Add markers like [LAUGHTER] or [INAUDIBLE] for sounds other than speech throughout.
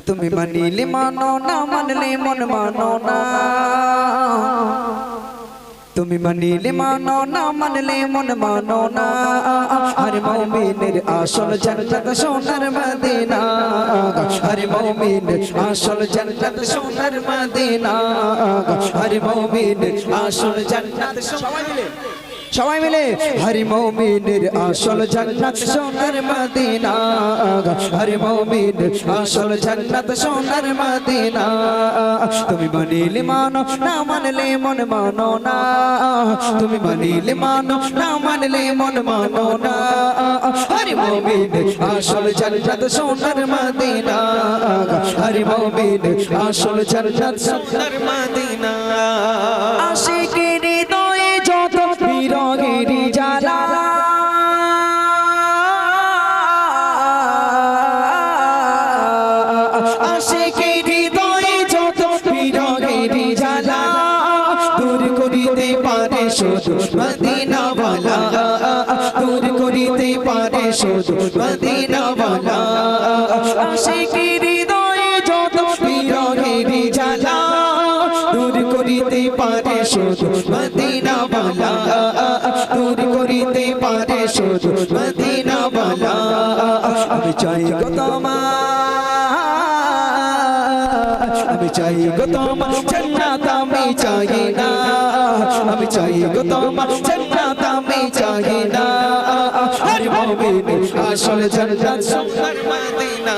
তুমি মানিলে মানো না মানলে মন মানো না। তুমি মানিলে মানো না মানলে মন মানো না। হরে মৌমিনের আসল জান্নাত সোনার মদিনা। হরে মৌমিনের আসল জান্নাত সোনার মদিনা। হরে মৌমিনের আসল জান্নাত সবাই মিলে। সবাই মিলে হরি মৌমিনের আসল জান্নাত সোনার মদিনা হরি মৌমিনের আসল জান্নাত সোনার মদিনা। তুমি মানিলে মানো না, মানলে মন মানো না। তুমি মানিলে মানো না, মানলে মন মানো না। হরি মৌমিনের আসল জান্নাত সোনার মদিনা হরি মৌমিনের আসল জান্নাত সোনার মদিনা। আশিকের মদিনাওয়ালা আশিকের হৃদয়ে যত বিরহের জ্বালা, দূর করিতে পারে শুধু মদিনাওয়ালা দূর করিতে পারে শুধু মদিনাওয়ালা আমি চাই গো তোমার, আমি চাই গো তোমার, জান্নাত আমি চাই না। আমি চাই গো তোমার আসল জান্নাত, সোনার মদিনা।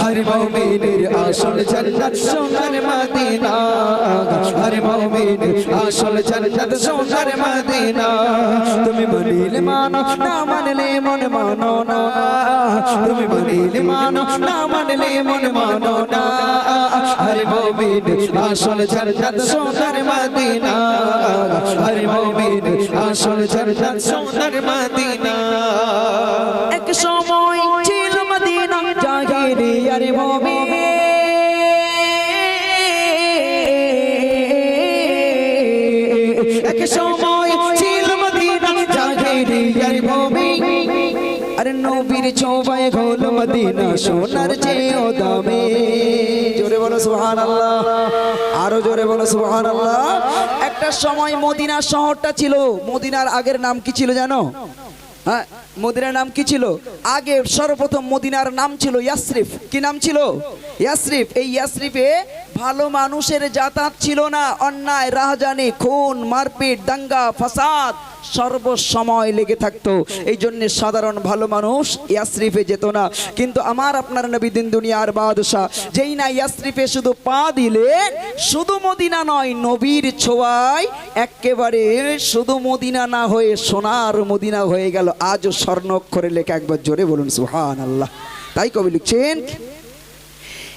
হর মুমিনের আসল জান্নাত, সোনার মদিনা। হর মুমিনের আসল জান্নাত, সোনার মদিনা। তুমি মানিলে মানো না, মানলে মন মানো না। তুমি মানিলে মানো না, মানলে মন মানো না। হর মুমিনের আসল জান্নাত, সোনার মদিনা। হর মুমিনের আসল জান্নাত, সোনার মদিনা। সোনার চেয়েও দামে। জোরে বলো সুবহানাল্লাহ। আরও জোরে বলো সুবহানাল্লাহ। একটা সময় মদিনা শহরটা ছিল। মদিনার আগের নাম কি ছিল জানো? হ্যাঁ মদিনার নাম কি ছিল? আগে সর্বপ্রথম মদিনার নাম ছিল ইয়াসরিফ। কি নাম ছিল? ইয়াসরিফ। এই ইয়াসরিফে ভালো মানুষের যাতায়াত ছিল না। অন্যায়, রাহজানি, খুন, মারপিট, দাঙ্গা, ফাসাদ। সর্বসময় লেগে থাকতো। এই জন্যে সাধারণ ভালো মানুষ ইয়াসরিফে যেত না। কিন্তু আমার আপনার নবী দিন দুনিয়ার বাদশাহ, যেই না ইয়াসরিফে শুধু পা দিলেন, শুধু মদিনা নয়, নবীর ছোঁয়ায় একেবারে শুধু মদিনা না হয়ে সোনার মদিনা হয়ে গেল। আজও স্বর্ণ অক্ষরে লেখা একবার জোরে বলুন সুহান আল্লাহ তাই কবি লিখছেন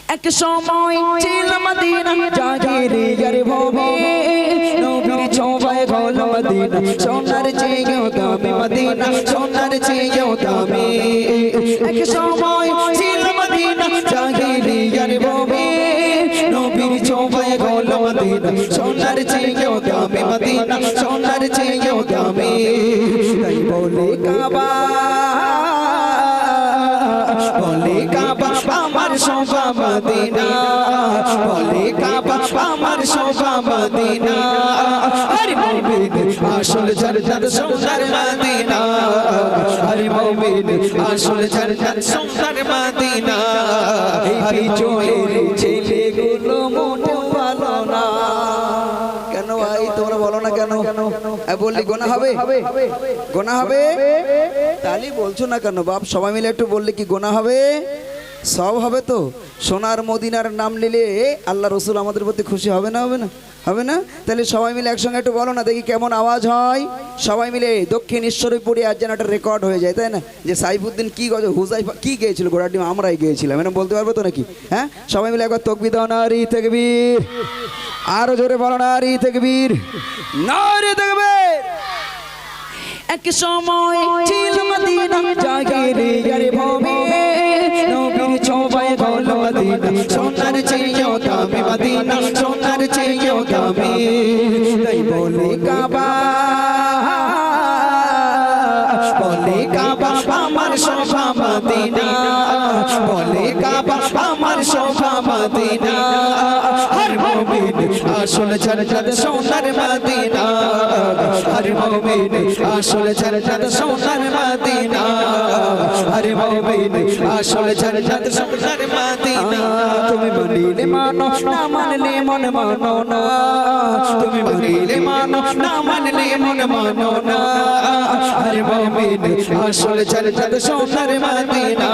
এক সময় ছিল মদিনা জাগিরে গরে ভবে নবীর ছোঁয়ায় গল মদিনা সোনার চেয়েও দামে মদিনা সোনার চেয়েও দামে এক সময় ছিল মদিনা জাগিরে গরে ভবে নবীর ছোঁয়ায় গল মদিনা সোনার চেয়েও দামে মদিনা সোনার চেয়েও দামে তাই বলে কাবা আসল জান্নাত সোনার মদিনা। হরি মুমিন আসল জান্নাত সোনার মদিনা। এই পিছনের ছেলেগুলো মনে ভালো না। কেন ভাই তোমরা বলো না কেন? এ, বললি গোনা হবে? গোনা হবে? তাহলে বলছো না কেন? বাপ সবাই মিলে একটু বললে কি গোনা হবে? সব হবে তো। সোনার মদিনার নাম নিলে আল্লাহ রসুল আমাদের প্রতি খুশি হবে না হবে না? হবে না? তাহলে সবাই মিলে একসঙ্গে একটু বলো না, দেখি কেমন আওয়াজ হয়। সবাই মিলে দক্ষিণ ঈশ্বরীপুরে আজ যেন একটা রেকর্ড হয়ে যায়, তাই না? যে সাইফুদ্দিন কি গজ হুজাই কি গেয়েছিল? গোড়ার ডিম আমরাই গিয়েছিলাম এরকম বলতে পারব তো নাকি? হ্যাঁ? সবাই মিলে একবার তকবি দাও, নারী তেকবীর। আরও জোরে বলো, নারী তেকবীর। নারী তেকবীর! এক সময় ছিল মদিনা জাগিরে আরে ভবে। নবীর ছোবায় গল মদিনা সোনার চেয়েও দামি মদিনা, সোনার দামি তাই বলি কাবা। বলি কাবা আমার শোভা মদিনা। বলে কাবা আমার শোভা মদিনা, হর মুমিন, আসল জান্নাত সোনার মদিনা। হর মুমিন, আসল জান্নাত সোনার মদিনা। হর মুমিন, আসল জান্নাত সোনার মদিনা। তুমি মানিলে মানো না, মানলে মন মানো না। তুমি মানিলে মানো না, মানলে মন মানো না। হর মুমিন, আসল জান্নাত সোনার মদিনা।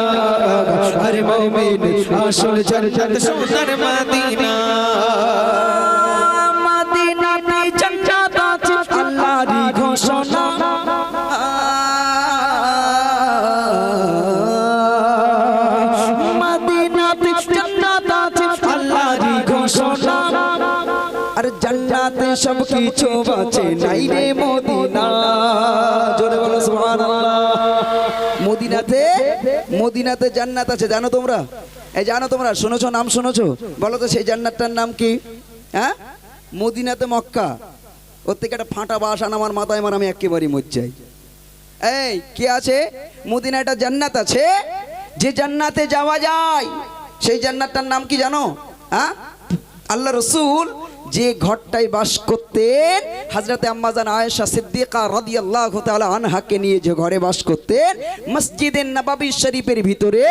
হর মুমিন, আসল জান্নাত সোনার মদিনা। মদিনাতে জান্নাত আছে আল্লাহরই ঘোষণা। মদিনাতে জান্নাত আছে আল্লাহরই ঘোষণা। আর জান্নাতে সব কিছু আছে নাই রে মদিনা। জোরে বলো সুবহানাল্লাহ। মদিনাতে মদিনাতে জান্নাত আছে জানো তোমরা? এই জানো তোমরা, শুনেছো, নাম শুনেছো? বলো তো, সেই জান্নাতটার নাম কি? হ্যাঁ? মদিনাতে মক্কা। ওর থেকে একটা ফাঁটা বাস আন আমার মাথায়, মার আমি একেবারেই মর যাই। এই, কি আছে? মদিনা একটা জান্নাত আছে। যে জান্নাতে যাওয়া যায়, সেই জান্নাতটার নাম কি জানো? হ্যাঁ? আল্লাহ রসুল যে ঘরটায় বাস করতেন, হাজরাতে আম্মাজান আয়েশা সিদ্দিকা রাদিয়াল্লাহু তাআলা আনহাকে নিয়ে যে ঘরে বাস করতেন, মসজিদের নবাবী শরীফের ভিতরে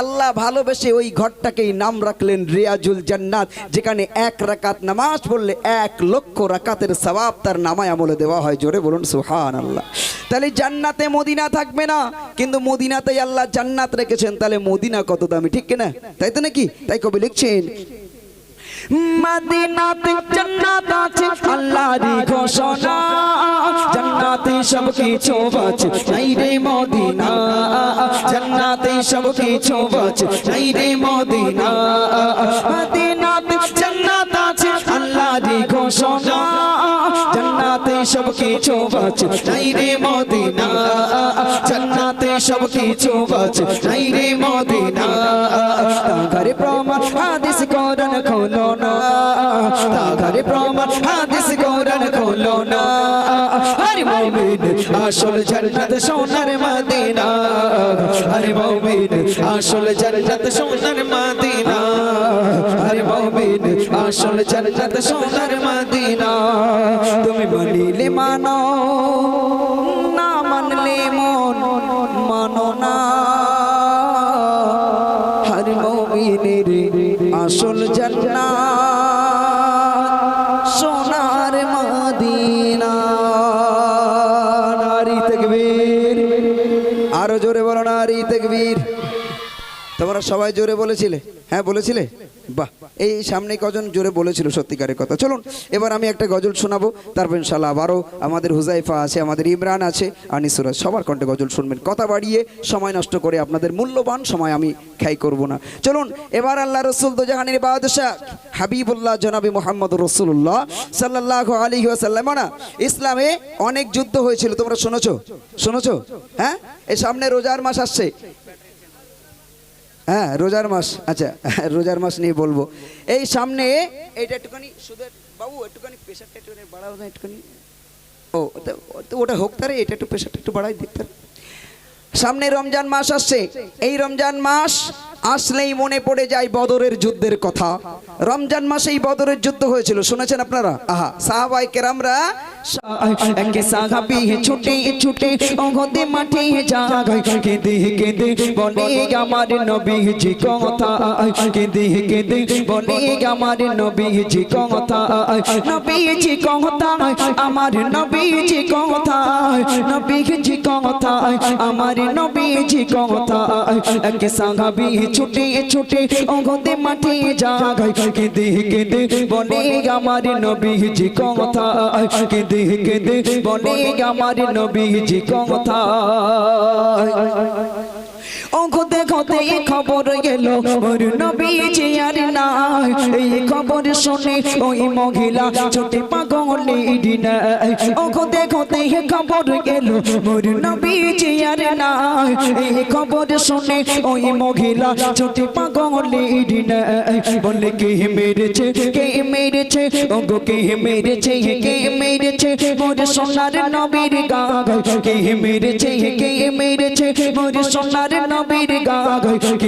আল্লাহ ভালোবেসে ওই ঘরটাকেই নাম রাখলেন রিয়াজুল জান্নাত, যেখানে এক রাকাত নামাজ পড়লে এক লক্ষ রাকাতের সওয়াব তার নামায় আমলে দেওয়া হয়। জোরে বলুন, সুবহানাল্লাহ। তাহলে জান্নাতে মদিনা থাকবে না, কিন্তু মদিনাতে আল্লাহ জান্নাত রেখেছেন, তাহলে মদিনা কত দামি, ঠিক কিনা? তাই তো নাকি? তাই কবি লিখছেন মদিনাতে জান্নাত আছে, আল্লাহরই ঘোষণা। জান্নাতে সব কিছু আছে, নাই রে মদিনা। জান্নাতে সব কিছু আছে, নাই রে মদিনা। মদিনাতে জান্নাত আছে, আল্লাহরই ঘোষণা। জান্নাতে সব কিছু আছে, নাই রে মদিনা। জান্নাতে সব কিছু আছে, নাই রে মদিনা। ঘরে প্রমাণ আসল জান্নাত সোনার মদিনা। আরে মুমিন আসল জান্নাত সোনার মদিনা। আরে মুমিন আসল জান্নাত সোনার মদিনা। তুমি বলিলে মানো, না মানলে মন মানো তোমরা সবাই জোরে বলেছিলে। হ্যাঁ বলেছিলে? বাহ, এই সামনে কজন জোরে বলেছিল সত্যিকারের কথা। চলুন, এবার আমি একটা গজল শোনাবো, তারপর ইনশাল্লাহ আবারও আমাদের হুজাইফা আছে, আমাদের ইমরান আছে আনিসুরাজ সবার কণ্ঠে গজল শুনবেন। কথা বাড়িয়ে সময় নষ্ট করে আপনাদের মূল্যবান সময় আমি খাই করব না। চলুন, এবার আল্লাহ রসুল তো জাহানির বাদশাহ, হাবিবুল্লাহ জনাবি মোহাম্মদ রসুল্লাহ সাল্লাহ আলী ওয়াসাল্লাম। ইসলামে অনেক যুদ্ধ হয়েছিল, তোমরা শুনেছো? শুনেছো? হ্যাঁ? এই সামনে রোজার মাস আসছে। হ্যাঁ রোজার মাস আচ্ছা [LAUGHS] রোজার মাস নিয়ে বলব। এই সামনে এইটা একটুখানি সুদের বাবু, একটুখানি প্রেশারটা একটুখানি বাড়াও না একটুখানি। ও ওটা হোক তারে, এটা একটু প্রেশারটা একটু বাড়াই দিতে সামনে রমজান মাস আসছে। এই রমজান মাস আসলেই মনে পড়ে যায় বদরের যুদ্ধের কথা। রমজান মাসেই বদরের যুদ্ধ হয়েছিল, শুনেছেন আপনারা? আহা সাহাবাই কেরামরা সাহাবি মাঠে জাগায়। কেঁদে কেঁদে বলে আমার নবীজি কথা। কেঁদে কেঁদে বলে আমার কথা। নবীজি কথা, আমার নবীজি কথা। কথা, আমার নবীজি কথা। একে সাহাবি ছুটে ছুটে অগতে মাঠে জাগাই কেঁদে কেঁদে বলে আমার নবীজি কথা কেঁদে কেঁদে বলে আমার নবীজি কথা খবর এলো ওর নবীজি আর নাই। এই খবর শুনে ওই মহিলা ছোটে পাগলি নাই ও খোদে খোদে খবর এলো ওর নবীজি আর নাই। এই খবর শুনে ওই মহিলা ছোটে পাগলি নাই বলে, কে মেরেছে? কে মেরেছে? ও গো কে মেরেছে? কে মেরেছে? মোর সোনার নবীর গাগায় কে মেরেছে? কে মেরেছে? মোর সোনার নবীর গাগায় কে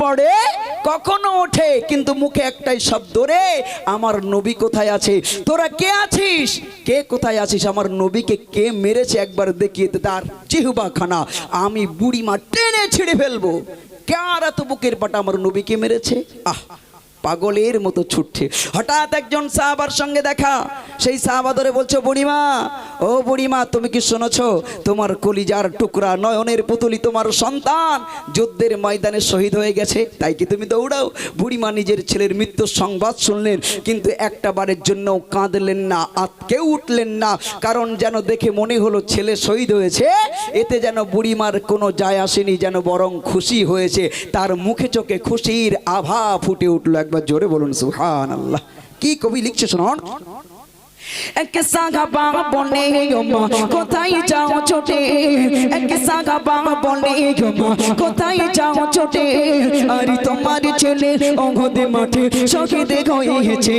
পড়ে, কখনো ওঠে, কিন্তু মুখে একটাই শব্দ রে, আমার নবী কোথায় আছে? তোরা কে আছিস? কে কোথায় আছিস? আমার নবীকে কে মেরেছে? একবার দেখিয়ে তার চিহুবা খানা। আমি বুড়ি মা টেনে ছিঁড়ে ফেলব। কার এত বুকের পাটা আমার নবীকে মেরেছে? আহ! পাগলের মতো ছুটছে। হঠাৎ একজন সাহাবার সঙ্গে দেখা। সেই সাহাবা ধরে বলছো, বুড়িমা, ও বুড়িমা, তুমি কি শুনেছো? তোমার কলিজার টুকরা নয়নের পুতুলি তোমার সন্তান। যুদ্ধের ময়দানে শহীদ হয়ে গেছে, তাই কি তুমি দৌড়াও? বুড়িমা নিজের ছেলের মৃত্যুর সংবাদ শুনলেন, কিন্তু একটা বারের জন্য কাঁদলেন না আতকেও উঠলেন না। কারণ যেন দেখে মনে হলো ছেলে শহীদ হয়েছে। এতে যেন বুড়িমার কোনো যায় আসেনি, যেন বরং খুশি হয়েছে। তার মুখে চোখে খুশির আভা ফুটে উঠল একবার জোরে বলুন সুহান আল্লাহ কি কবি লিখছে শোনন? এক সাগা বাবা বলে কোথায় যাও ছোটে এক সাগা বাবা বলে কোথায় যাও ছোটে আরে তোমার ছেলে অগদে মাঠে শহীদ হয়েছে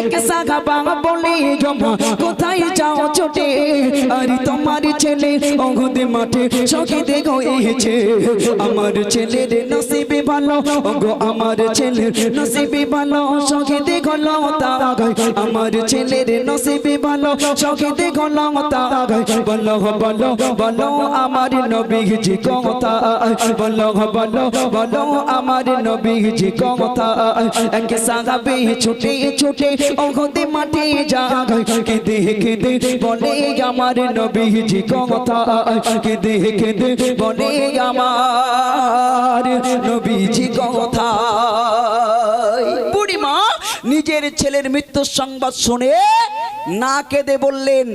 এক সাগা বাবা বলে কোথায় যাও ছোটে আরে তোমার ছেলে অগদে মাঠে শহীদ হয়েছে আমার ছেলের নসিবে ভালো গো আমার ছেলের নসিবে ভালো শহীদ হলো তা আমার ছেলের নসিবে শহীদে গলাম তাগাই বলো বলো বলো আমার নবীজি কথা বলো বলো বলো আমার নবীজি কথা এক সাহাবী ছুটে ছুটে ওহদে মাঠে জাগাই কেঁদে কেঁদে বলে আমার নবীজি কথা কেঁদে কেঁদে বলে আমার নবীজি কথা ছেলের মৃত্যুর সংবাদ শুনে না কেঁদে বললেন,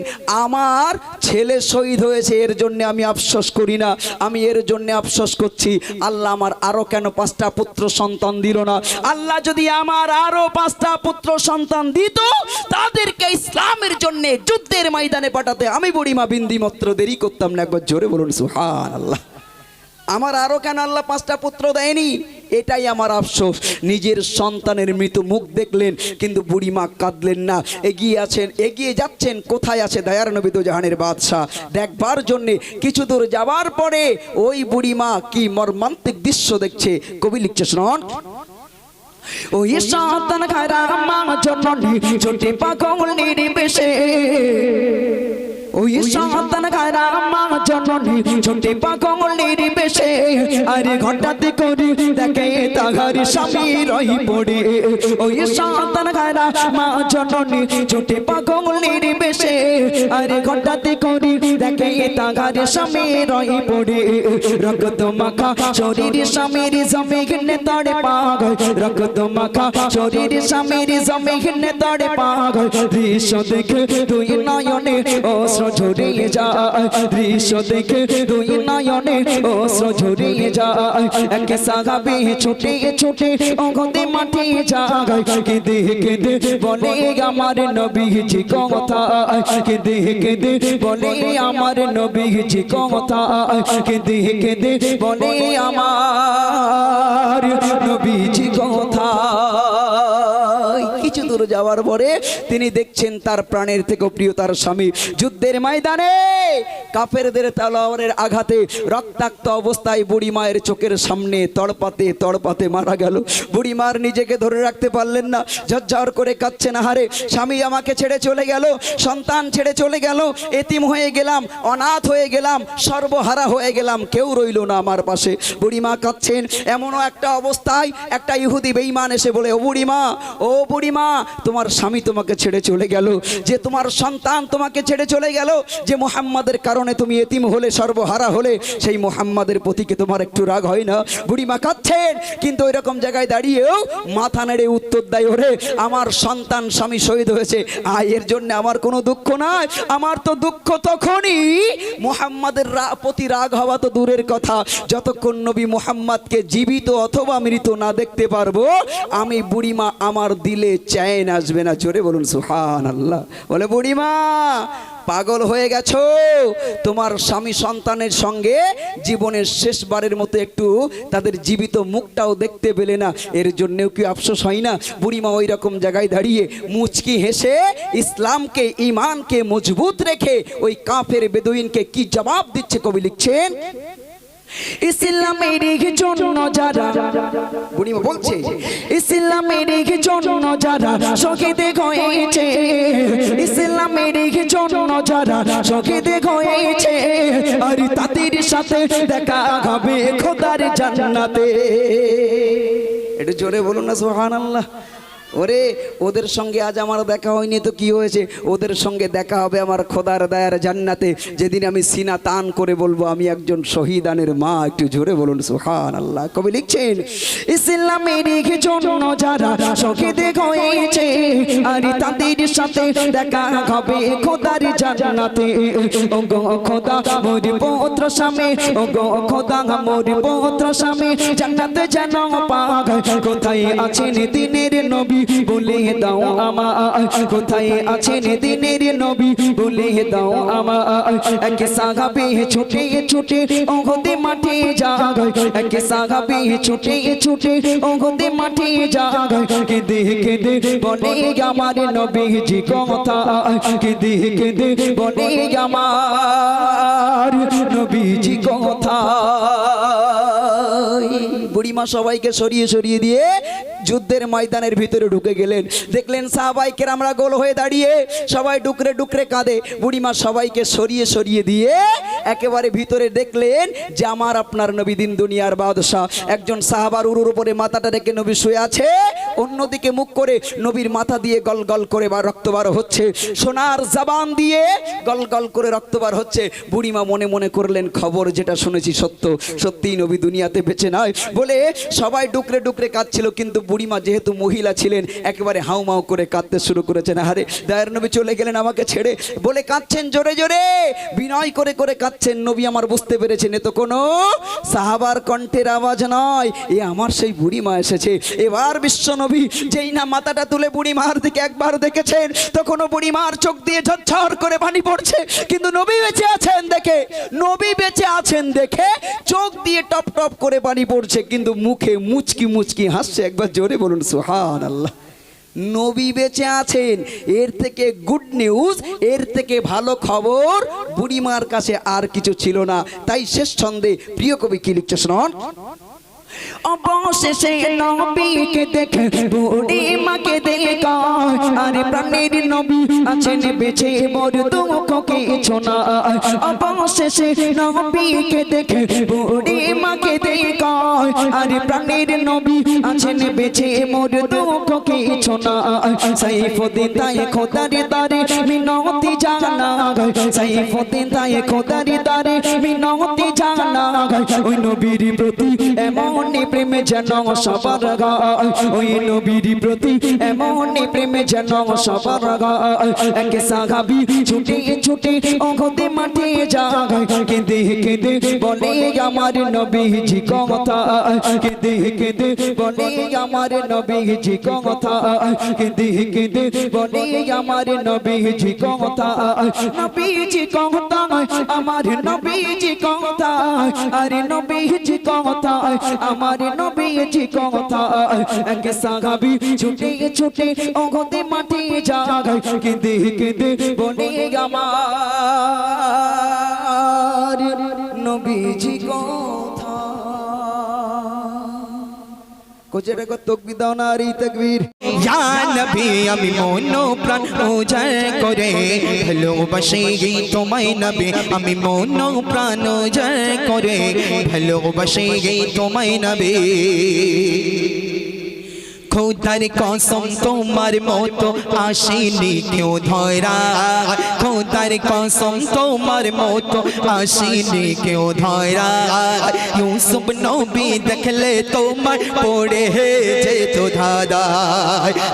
আমার ছেলে শহীদ হয়েছে, এর জন্য আমি আফসোস করি না, আমি এর জন্য আফসোস করছি। আল্লাহ আমার আরও কেন পাঁচটা পুত্র সন্তান দিল না? আল্লাহ যদি আমার আরও পাঁচটা পুত্র সন্তান দিত, তাদেরকে ইসলামের জন্য যুদ্ধের ময়দানে পাঠাতে আমি বুড়িমা বিন্দি মাত্র দেরি করতাম না। একবার জোরে বলুন সুহান আল্লাহ আমার আরও কেন আল্লাহ পাঁচটা পুত্র দেয়নি? এটাই আমার আফসোস। নিজের সন্তানের মৃত মুখ দেখলেন, কিন্তু বুড়িমা কাঁদলেন না। এগিয়ে আছেন, এগিয়ে যাচ্ছেন, কোথায় আছে দয়ার নবী তো জাহানের বাদশাহ? দেখবার জন্যে কিছু দূর যাওয়ার পরে ওই বুড়িমা কি মর্মান্তিক দৃশ্য দেখছে? কবি লিখছে, শুনুন। ওই সন্তান খারা মা জননী ছোটে পাগল নির্বেশে ওই সন্তান খারা মা জননী ছুটি পাগল বেশে। আরে ঘটাতে করি দেখে তাহার স্বামী রহি পড়ে। ওই সন্তান খারা মা জননী ছুটি পাগল নির্বেশে আরে ঘটাতে করি, দেখে তাহার স্বামী রহি পড়ে। রক্ত মাখা শরীর স্বামীর জমিনে তড়ে পাগল। রক্ত মাখা শরীর স্বামীর জমিনে তড়ে পাগল। দৃশ্য দেখে দুই নয়নে অস্ত্র ঝরিয়ে যায়। দৃশ্য দেখে দুই নয়নে অস্ত্র ঝরিয়ে যায়। একে সাগাবে ছুটে ছুটে অগতে মাঠে যায়। কেঁদে কেঁদে বলে, আমার নবীজি কথা কেঁদে কেঁদে বলে আমার নবীজি কথা কেঁদে কেঁদে বলে আমার নবীজি কথা কিছু দূর যাওয়ার পরে তিনি দেখছেন তার প্রাণের থেকে প্রিয় তার স্বামী যুদ্ধের ময়দানে কাফেরদের তলোয়ারের আঘাতে রক্তাক্ত অবস্থায় বুড়ি মায়ের চোখের সামনে তড়পাতে তড়পাতে মারা গেল। বুড়ি মার নিজেকে ধরে রাখতে পারলেন না। ঝরঝর করে কাঁদছেন হারে, স্বামী আমাকে ছেড়ে চলে গেল, সন্তান ছেড়ে চলে গেল, এতিম হয়ে গেলাম, অনাথ হয়ে গেলাম, সর্বহারা হয়ে গেলাম, কেউ রইল না আমার পাশে। বুড়িমা কাঁদছেন, এমনও একটা অবস্থায় একটা ইহুদি বেঈমান এসে বলে, ও বুড়িমা ও বুড়িমা তোমার স্বামী তোমাকে ছেড়ে চলে গেল, যে তোমার সন্তান তোমাকে ছেড়ে চলে গেল, যে মোহাম্মদের কারও কারণে তুমি এতিম হলে, সর্বহারা হলে, সেই মোহাম্মদের প্রতিকে তোমার একটু রাগ হয় না। বুড়িমা কাচ্ছেন কিন্তু ওই রকম জায়গায় দাঁড়িয়েও মাথা নেড়ে উত্তর দেয়, ওরে, আমার সন্তান স্বামী শহীদ হয়েছে। আর এর জন্য আমার কোনো দুঃখ নাই। আমার তো দুঃখ তখনই মোহাম্মদের প্রতি রাগ হওয়া তো দূরের কথা। যতক্ষণ নবী মোহাম্মদকে জীবিত অথবা মৃত না দেখতে পারব, আমি বুড়িমা আমার দিলে চ্যান আসবে না। জোরে বলুন সুহান আল্লাহ বলে, বুড়িমা পাগল হয়ে গেছ? তোমার স্বামী সন্তানের সঙ্গে জীবনের শেষবারের মতো একটু তাদের জীবিত মুখটাও দেখতে পেলে না। এর জন্যেও কি আফসোস হয় না? বুড়িমা ওই রকম জায়গায় দাঁড়িয়ে মুচকি হেসে ইসলামকে ইমানকে মজবুত রেখে ওই কাফের বেদুইনকে কি জবাব দিচ্ছে কবি লিখছেন? ইসলামের জন্য যারা বুড়িমা বলছে ইসলামের জন্য যারা শহীদ হয়েছে ইসলামের জন্য যারা শহীদ হয়েছে আর তাদের সাথে দেখা হবে খোদার জান্নাতে। একটু জোরে বলুন না সোহান আল্লাহ ওরে, ওদের সঙ্গে আজ আমার দেখা হয়নি তো কি হয়েছে? ওদের সঙ্গে দেখা হবে আমার খোদার দায়ার জান্নাতে। যেদিন আমি সিনা তান করে বলব, আমি একজন শহীদানের মা। একটু জোরে বলুন সোহান আল্লাহ কবি লিখছেন, ইসলামের জন্য যারা হয়েছে, আর তাদের সাথে দেখা হবে খোদার জান্নাতে। খোদা, মোর স্বামী খোদা, মোর স্বামী, জান্নাতে পাগায় কোথায় আছেন দিনের নবী? বলে দাও আমার কোথায় আছেন দিনের নবী? বলে দাও আমার এক সাহাবি ছুটে ছুটে ওগতে মাঠে জাগায় এক সাহাবি ছুটে ছুটে ওগতে মাঠে জাগায় কেঁদে কেঁদে বলে আমার নবীজি কথা কেঁদে কেঁদে বলে আমার নবীজি কথা বুড়িমা সবাইকে সরিয়ে সরিয়ে দিয়ে যুদ্ধের ময়দানের ভিতরে ঢুকে গেলেন। দেখলেন সাহাবাইকের আমরা গোল হয়ে দাঁড়িয়ে সবাই ডুকরে ডুকরে কাঁদে। বুড়িমা সবাইকে সরিয়ে সরিয়ে দিয়ে একেবারে ভিতরে দেখলেন যে আমার আপনার নবী দিন দুনিয়ার বাদশাহ। একজন সাহাবার উরুর উপরে মাথাটা রেখে নবী শুয়ে আছে। অন্যদিকে মুখ করে নবীর মাথা দিয়ে গল গল করে বা রক্তবার হচ্ছে। সোনার জবান দিয়ে গল গল করে রক্তবার হচ্ছে। বুড়িমা মনে মনে করলেন, খবর যেটা শুনেছি সত্য। সত্যিই নবী দুনিয়াতে নয় বলে সবাই ডুকরে ডুকরে কাঁদছিল, কিন্তু বুড়িমা যেহেতু মহিলা ছিলেন, একেবারে হাউমাউ করে কাঁদতে শুরু করেছেন। আরে দয়ার নবী চলে গেলেন আমাকে ছেড়ে, বলে কাঁদছেন জোরে জোরে, বিনয় করে করে কাঁদছেন নবী আমার বুঝতে পেরেছেন, এ তো কোনো সাহাবার কণ্ঠের আওয়াজ নয়, এ আমার সেই বুড়িমা এসেছে। এবার বিশ্ব নবী যেই না মাথাটা তুলে বুড়িমার দিকে একবার দেখেছেন, তখনও বুড়িমার চোখ দিয়ে ঝরঝর করে পানি পড়ছে, কিন্তু নবী বেঁচে আছেন দেখে, নবী বেঁচে আছেন দেখে চোখ দিয়ে টপ টপ করে পানি পড়ছে, কিন্তু মুখে মুচকি মুচকি হাসছে। একবার জোরে বলুন সুহান আল্লাহ নবী বেঁচে আছেন, এর থেকে গুড নিউজ এর থেকে ভালো খবর, বুড়িমার কাছে আর কিছু ছিল না। তাই শেষ ছন্দে প্রিয় কবি কি লিখছে শুনুন? অবশেষে নবীকে দেখে বুড়ি মাকে দেখা আরে প্রাণের নবী আছেন বেঁচে মোর দুঃখ কিছু না অবশেষে নবীকে দেখে বুড়ি মাকে দেখা আরে প্রাণের নবী আছেন বেঁচে মোর দুঃখ কিছু না সাইফুদ্দিন তাই খোদারে দারে মিনতি জানা সাইফুদ্দিন তাই খোদারে দারে মিনতি জানা ওই নবীর প্রতি এমন প্রেমে যেন সবার গায় ওই নবীর প্রতি এমন প্রেমে যেন সবার গায় এক সাহাবি ছুটে ছুটে অগতে মাঠে যায়। কেঁদে কেঁদে বলে আমার নবীজি কথা কেঁদে কেঁদে বলে আমার নবীজি কথা কেঁদে কেঁদে বলে আমার নবীজি কথা নবীজি কথা আমার নবীজি কথা আরে নবীজি কথা আমার নবীজি কথা এক সাহাবি ছুটে ছুটে ওগতে মাটি যায় কেঁদে কেঁদে বলে আমার নবীজি কথা কোচেটা কত তকবি দাও না আরি তকবীর ইয়া নবী আমি মন প্রাণ উজাড় করে ভালোবাসি তোমায় নবী আমি মন প্রাণ উজাড় করে ভালোবাসি তোমায় নবী খোদার কসম, তোমার মতো আসেনি কেউ ধরা। খোদার কসম, তোমার মতো আসিনি কেউ ধরা। ইউসুফ নবী দেখলে তোমার পড়ে যেত দাদা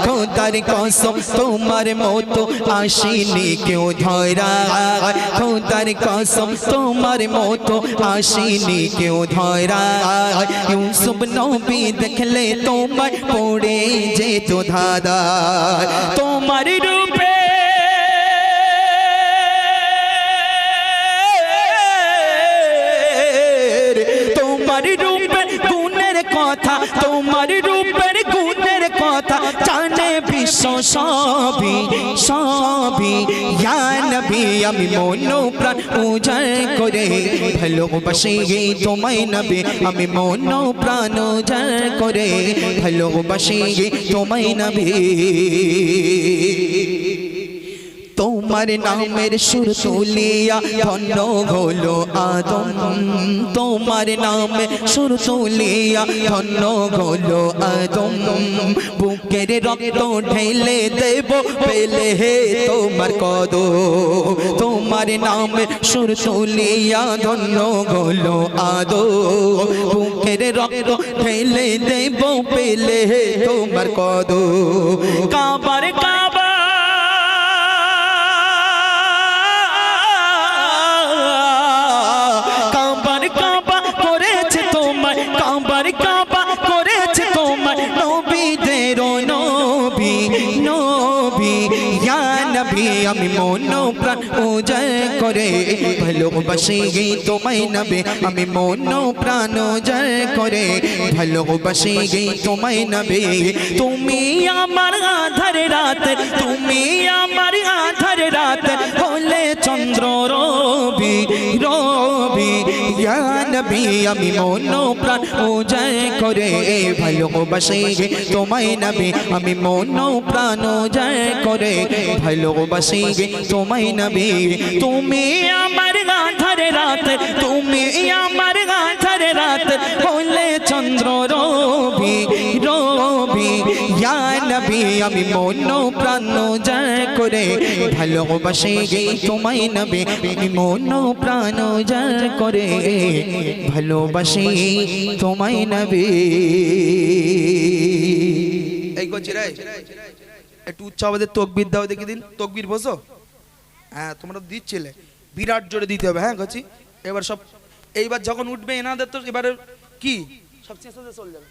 খোদার কসম, তোমার মতো আসিনি কেউ ধরা। খোদার কসম, তোমার মতো আসিনি কেউ ধরা। ইউসুফ নবী দেখলে তোমার পড়ে যেত দাদা তোমার বিশ্ব সবই সবই। নবী, আমি মন প্রাণ উজাড় করে ভালোবাসি তোমায় নবী, আমি মন প্রাণ উজাড় করে ভালোবাসি তোমায় নবী। তোমার নামের সুর তুলিয়া ধন্য হলো আদম। তোমার নামে সুর তুলিয়া ধন্য হলো আদম। বুকের রক্ত ঢেলে দেব পেলে হে তোমার কদ তোমার নামে সুর তুলিয়া ধন্য হলো আদো বুকের রক্ত ঢেলে দেব পেলে হে তোমার কদ কাবার কাবা ভালোবাসি তোমায় নবী আমি মন প্রাণ উজাড় করে ভালোবাসি তোমায় নবী তুমি আমার আধার রাত তুমি আমার আধার রাত হলে চন্দ্র রবি রবি নবী আমি মন প্রাণ উজাড় করে ভালোবাসি তোমায় নবী আমি মন প্রাণ উজাড় করে ভালোবাসি গে তোমায় নবী তুমি আমার আধার রাত, তুমি আমার আধার রাত। হলে চন্দ্র রবি রবি নবী, আমি মন প্রাণ উজাড় করে ভালোবাসি গে তোমায় নবী। আমি মন প্রাণ উজাড় করে ভালোবাসি তোমায় নবী। এই করছি রে। একটু উচ্চ আমাদের তকবির দাও, দেখি দিন। তকবির বসো? হ্যাঁ তোমরা তো দিচ্ছিলে। বিরাট জোরে দিতে হবে হ্যাঁ গছি এবার সব এইবার যখন উঠবে এনাদের তো এবারে কি? সব শেষ হতে চলে যাবে।